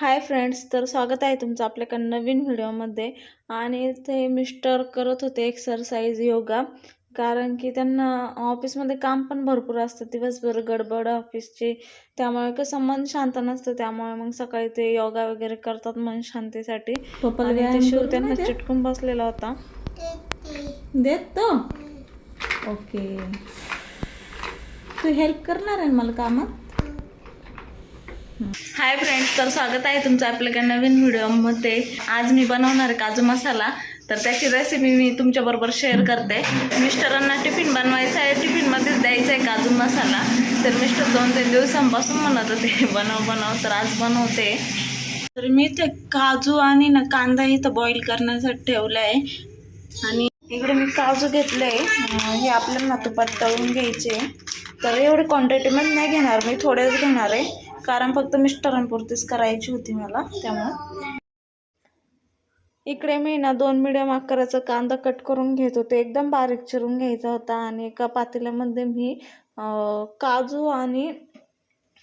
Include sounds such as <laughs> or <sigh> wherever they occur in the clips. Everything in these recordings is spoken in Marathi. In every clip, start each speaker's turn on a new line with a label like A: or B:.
A: हाय फ्रेंड्स तर स्वागत आहे तुमचं आपल्याकडे नवीन व्हिडिओमध्ये. आणि ते मिस्टर करत होते एक्सरसाइज योगा कारण की त्यांना ऑफिसमध्ये काम पण भरपूर असतं दिवसभर गडबड ऑफिसची. त्यामुळे कसं मन शांत नसतं त्यामुळे मग सकाळी ते योगा वगैरे करतात मन शांतीसाठी. शिव त्यांना चिटकून बसलेला होता.
B: देत. तो ओके. तू हेल्प करणार आहे मला कामात?
A: हाय फ्रेंड्स तर स्वागत आहे तुमचं आपल्याकडे नवीन व्हिडिओमध्ये. आज मी बनवणार आहे काजू मसाला. तर त्याची रेसिपी मी तुमच्याबरोबर शेअर करते. मिस्टरांना टिफिन बनवायचा आहे टिफिनमध्येच द्यायचा आहे काजू मसाला. तर मिस्टर दोन तीन दिवसांपासून म्हणत होते बनव बनव. तर आज बनवते. तर मी इथे काजू आणि ना कांदा इथं बॉईल करण्यासाठी ठेवलं आहे. आणि इकडे मी काजू घेतले हे आपल्याला तुपात तळून घ्यायचे तर एवढी क्वांटिटीमध्ये नाही घेणार मी थोडेच घेणार आहे. कारण फक्त मिस्टरांपुरतीच करायची होती मला त्यामुळं. इकडे मी ना दोन मिडियम आकाराचा कांदा कट करून घेत होते. एकदम बारीक चिरून घ्यायचा होता आणि एका पातेल्यामध्ये मी काजू आणि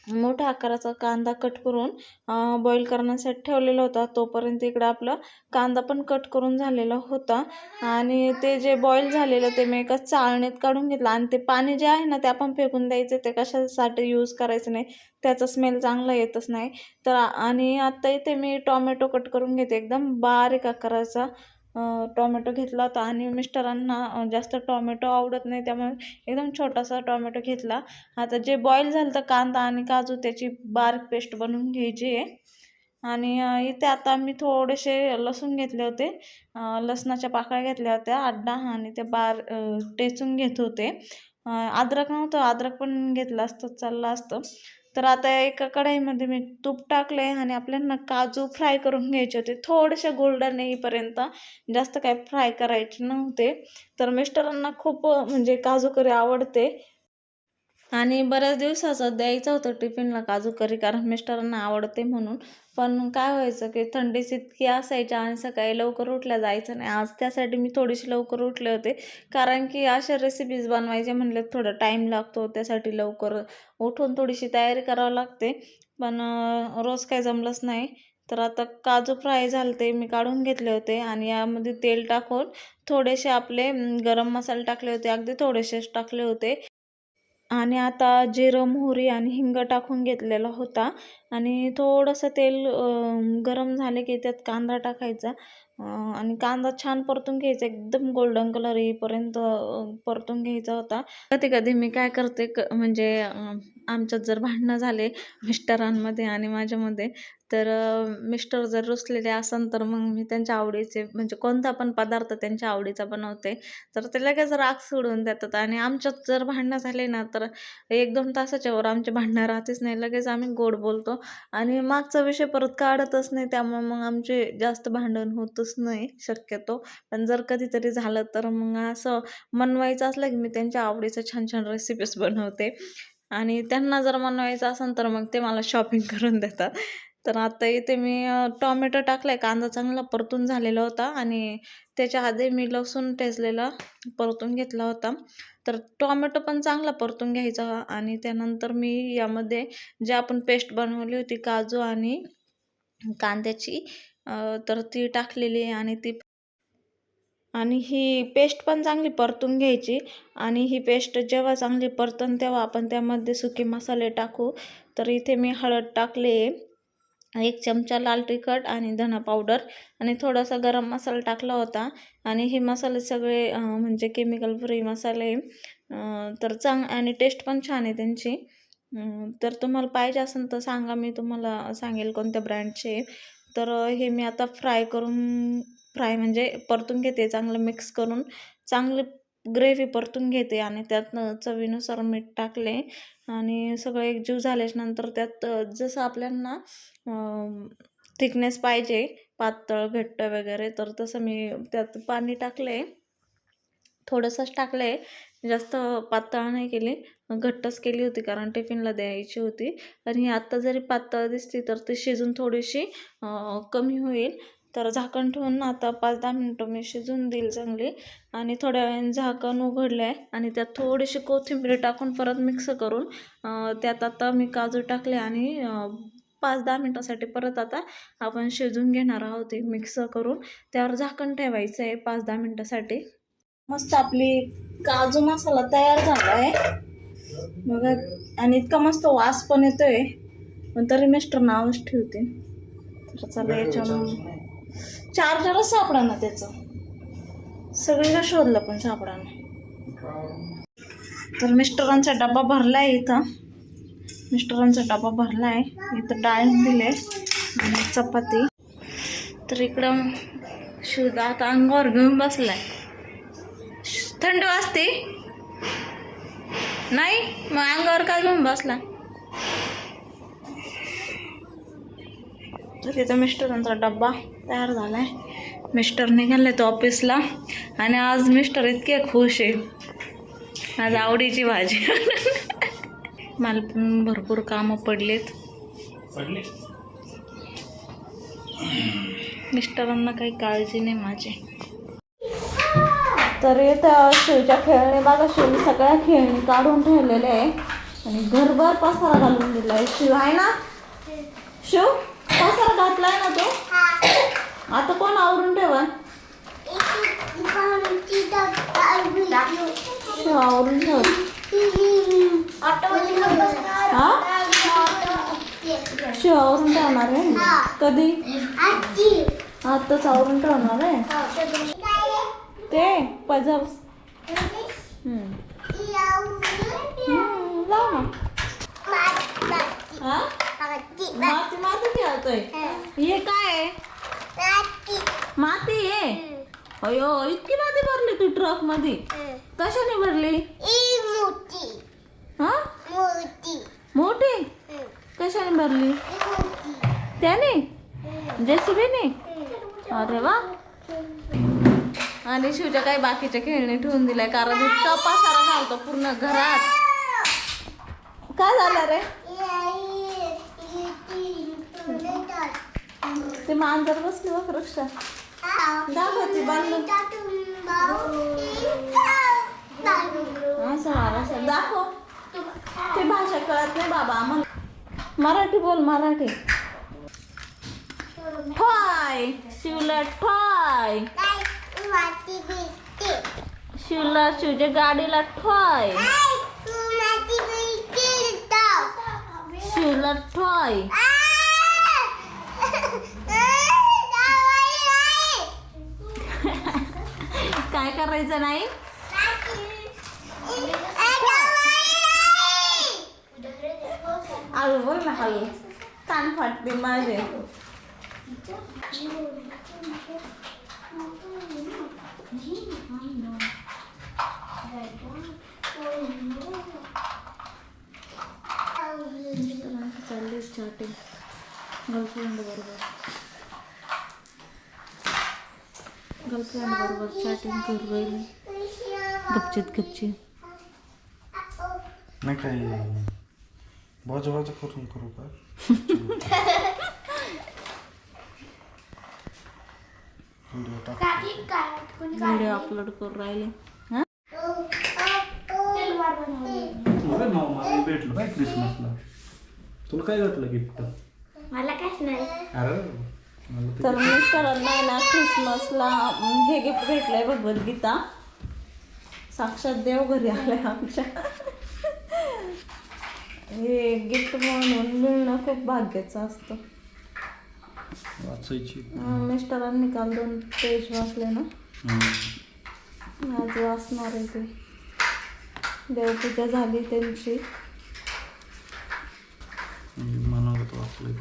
A: मोठ्या आकाराचा कांदा कट करून बॉईल करण्यासाठी ठेवलेला होता. तोपर्यंत इकडं आपला कांदा पण कट करून झालेला होता. आणि ते जे बॉईल झालेलं ते मी एका चाळणीत काढून घेतलं. आणि ते पाणी जे आहे ना ते आपण फेकून द्यायचं. ते कशासाठी यूज करायचं नाही. त्याचा स्मेल चांगला येतच नाही. तर आणि आत्ता इथे मी टॉमॅटो कट करून घेते. एकदम बारीक आकाराचा टॉमॅटो घेतला होता आणि मिस्टरांना जास्त टॉमॅटो आवडत नाही त्यामुळे एकदम छोटासा टॉमॅटो घेतला. आता जे बॉईल झालं तर कांदा आणि काजू त्याची बारीक पेस्ट बनवून घ्यायची आहे. आणि इथे आता मी थोडेसे लसूण घेतले होते. लसणाच्या पाकळ्या घेतल्या होत्या आड्डा आणि ते बार टेचून घेत होते. अद्रक नव्हतं अद्रक पण घेतलं असतं चाललं असतं. तर आता एका कढाईमध्ये मी तूप टाकले आणि आपल्याला काजू फ्राय करून घ्यायचे होते. थोडेसे गोल्डन येईपर्यंत जास्त काय फ्राय करायचे नव्हते. तर मिस्टरांना खूप म्हणजे काजू करी आवडते. आणि बऱ्याच दिवसाचं द्यायचं होतं टिफिनला काजू करी कारण मिस्टरांना आवडते म्हणून. पण काय व्हायचं की थंडीच इतकी असायची आणि सकाळी लवकर उठल्या जायचं नाही. आज त्यासाठी मी थोडीशी लवकर उठले होते. कारण की अशा रेसिपीज बनवायचे म्हणले थोडं टाईम लागतो त्यासाठी लवकर उठून थोडीशी तयारी करावं लागते. पण रोज काही जमलंच नाही. तर आता काजू फ्राय झालते मी काढून घेतले होते आणि यामध्ये तेल टाकून थोडेसे आपले गरम मसाले टाकले होते. अगदी थोडेसेच टाकले होते. आणि आता जिरं मोहरी आणि हिंग टाकून घेतलेला होता. आणि थोडंसं तेल गरम झाले की त्यात कांदा टाकायचा. आणि कांदा छान परतून घ्यायचा. एकदम गोल्डन कलर येईपर्यंत परतून घ्यायचा होता. कधी कधी मी काय करते क म्हणजे आमच्यात जर भांडणं झाले मिस्टरांमध्ये आणि माझ्यामध्ये तर मिस्टर जर रुसलेले असन तर मग मी त्यांच्या आवडीचे म्हणजे कोणता पण पदार्थ त्यांच्या आवडीचा बनवते. तर ते लगेच राग सोडून देतात. आणि आमच्यात जर भांडणं झाले ना तर एक दोन तासाच्या वर आमचे भांडणं राहतेच नाही. लगेच आम्ही गोड बोलतो. आणि मागचा विषय परत काढतच नाही. त्यामुळे मग आमचे जास्त भांडण होतच नाही शक्यतो. पण जर कधीतरी झालं तर मग असं मनवायचं असलं की मी त्यांच्या आवडीचं छान छान रेसिपीज बनवते. आणि त्यांना जर मनवायचं असेल तर मग ते मला शॉपिंग <laughs> करून देतात. तर आता इथे मी अं, टॉमॅटो टाकलाय कांदा चांगला परतून झालेला होता आणि त्याच्या आधी मी लसूण ठेचलेला परतून घेतला होता. तर टॉमॅटो पण चांगला परतून घ्यायचा आणि त्यानंतर मी यामध्ये जे आपण पेस्ट बनवली होती काजू आणि कांद्याची तर ती टाकलेली आणि ती आणि ही पेस्ट पण चांगली परतून घ्यायची आणि ही पेस्ट जेव्हा चांगली परतन तेव्हा आपण त्यामध्ये सुके मसाले टाकू. तर इथे मी हळद टाकले. एक चमचा लाल तिखट आणि धना पावडर आणि थोडासा गरम मसाला टाकला होता. आणि हे मसाले सगळे म्हणजे केमिकल फ्री मसाले तर चांग आणि टेस्ट पण छान आहे त्यांची. तर तुम्हाला पाहिजे असेल तर सांगा मी तुम्हाला सांगेल कोणत्या ब्रँडचे तर हे मी आता फ्राय करून फ्राय म्हणजे परतून घेते चांगलं मिक्स करून. चांगले ग्रेव्ही परतून घेते आणि त्यात चवीनुसार मीठ टाकले आणि सगळं एकजीव झाल्याच्यानंतर त्यात जसं आपल्यांना थिकनेस पाहिजे पातळ घट्ट वगैरे तर तसं मी त्यात पाणी टाकले. थोडंसंच टाकलं. आहे जास्त पातळ नाही केली. घट्टच केली होती कारण टिफिनला द्यायची होती. आणि आत्ता जरी पातळ दिसती तर ती शिजून थोडीशी कमी होईल. तर झाकण ठेवून आता पाच दहा मिनटं मी शिजून देईल चांगली. आणि थोड्या वेळाने झाकण उघडलं आहे आणि त्यात थोडीशी कोथिंबीर टाकून परत मिक्स करून त्यात आता मी काजू टाकले आणि पाच दहा मिनटासाठी परत आता आपण शिजून घेणार आहोत ते मिक्स करून. त्यावर झाकण ठेवायचं आहे पाच दहा मिनटासाठी. मस्त आपली काजू मसाला तयार झाला आहे बघा आणि इतका मस्त वास पण येतोय. पण तरी मिस्टर नावच ठेवते. चला याच्या चार्जरच सापडा ना त्याचं. सगळीला शोधलं पण सापडा ना तर मिस्टरांचा डबा भरला आहे इथं. मिस्टरांचा डबा भरला आहे इथं डाळ दिले आणि चपाती. तर इकडं शुद्ध आता अंगावर घेऊन बसलाय. थंड वाजते. नाही मग अंगावर का घेऊन बसला? तर इथं मिस्टरांचा डब्बा तयार झालाय. मिस्टर निघाले तो ऑफिसला. आणि आज मिस्टर इतके खुश आहे. आज आवडीची भाजी. मला पण भरपूर कामं पडलेत. मिस्टरांना काही काळजी नाही माझी. तर इथं शिवच्या खेळणे बघा शिव सगळ्या खेळणी काढून ठेवलेले आहे. आणि घरभर पसारा घालून दिलाय. शिव आहे ना? शिव? पसारा घातलाय ना तो? आता कोण आवरून ठेवा आवरून ठेव हा? आवरून ठेवणार आहे? कधी? आताच आवरून ठेवणार आहे? ते? हम्म, लाव ना. हा? माती माती खेळतोय. हे. काय आहे? माती आहे? अयो इतकी माती भरली तू ट्रकमध्ये कशाने भरली? हा मोठी. कशाने भरली? त्याने? जेसीबीने? अरे वा. आणि शिवच्या काही बाकीच्या खेळणी ठेवून दिलाय कारण इतका पसारा घालतो पूर्ण घरात. काय झालं रे? ते मांजर बसली बघ वृक्षा दाखवते बांधून असं मार दाखव ते भाषा कळत नाही बाबा आम्हाला मराठी बोल मराठी ठॉय शिवला ठॉय शिवला शिवच्या गाडीला ठॉय शिवला ठॉय काय करायचं नाही हळू बोल ना हळू कान फाटते माझे चालले चॅटिंग गर्लफ्रेंड बरोबर गर्लफ्रेंड बरोबर चॅटिंग करू राहिली गपचित गपचित.
C: नाही काय बाजू बाजू करून करू का? व्हिडिओ
A: अपलोड करू राहिले. हा?
C: भेटलं बाय क्रिसमसला तुला काय भेटलं गिफ्ट
D: मला काहीच नाही.
C: अरे.
A: तर मिस्टरांना ना क्रिसमसला अं, हे गिफ्ट भेटलंय भगवद्गीता. साक्षात देव घरी आलाय आमच्या. हे गिफ्ट म्हणून मिळणं खूप भाग्याचं असतं.
C: वाचायची.
A: मिस्टरांनी काल दोन पेज वाचले ना. आज वाचणार आहे ते. देवपूजा झाली त्यांची.
C: मी म्हणाल तर वाचलंय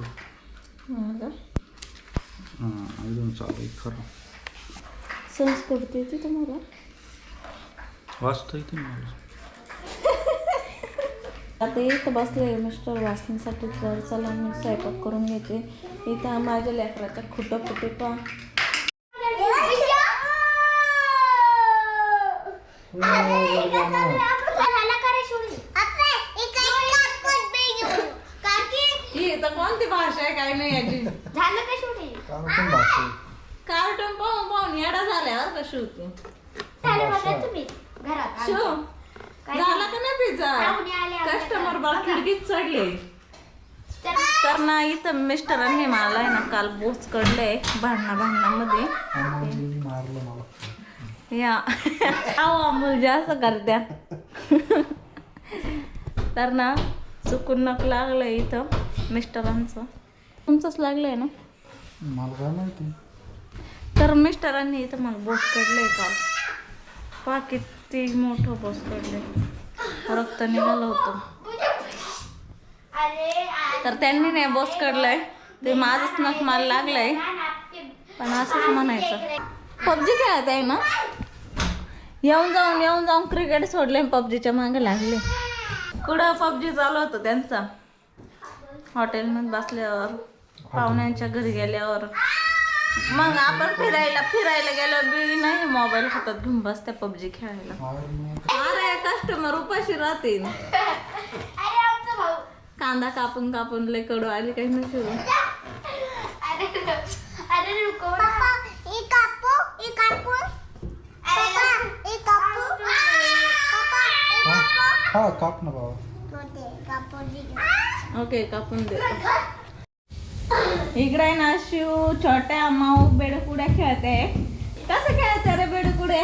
C: एकदम चालू आहे खरं
A: संस्कृती येते तुम्हाला
C: वाचता येते मला
A: आता इथं बसले मिस्टर वाचण्यासाठी तर चला मी स्वयंपाक करून घेते इथं माझ्या लेकराच्या खुटं फुटे पा ही तर कोणती भाषा आहे काय नाही याची
D: झालं का शूटिंग
C: कार्टून भाषा.
A: कार्टून पाहून पाहून येडा झाल्यावर का शिव तू
D: झालं बघा तुम्ही घरात
A: शिव
D: काय
A: झाला का नाही पिझ्झा?
D: पाहुणे आले आमच्या
A: कस्टमर
D: बघा.
A: खिडकीत चढले. तर ना इथं मिस्टरांनी मला आहे ना काल बोच कडलंय भांडणा भांडणामध्ये.
C: मारलं मला.
A: या. आव अमूल जास्त करत्या. तर ना चुकून नक लागलंय इथं मिस्टरांचं. तुमचंच लागलंय ना?
C: मला काय माहिती.
A: तर मिस्टरांनी इथं मला बोस काढलंय काल. पहा किती मोठं बोस काढलंय. रक्त निघालं होतं. तर त्यांनी नाही बोस काढलाय. ते माझंच नख मला लागलाय. पण असंच म्हणायचं. पबजी खेळत आहे ना? येऊन जाऊन येऊन जाऊन क्रिकेट सोडले पबजीच्या मागे लागले. कुठं पबजी चालू होतं त्यांचा? हॉटेलमध्ये बसल्यावर. पाहुण्यांच्या घरी गेल्यावर. मग आपण फिरायला फिरायला गेलो बी नाही मोबाईल हातात घेऊन बसते पबजी खेळायला. अरे कस्टमर उपाशी राहतील.
D: अरे आमचा भाऊ.
A: कांदा कापून कापून लय कडू आली काही नसेल
C: हा काप ना बाबा.
A: ओके कापून दे. इकडे ना शिव छोट्या माऊ बेडकुड्या खेळते. कसं खेळते रे बेडकुडे?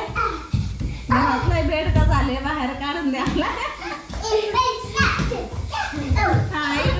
A: घरातलं बेड का झाले बाहेर काढून द्याला <laughs>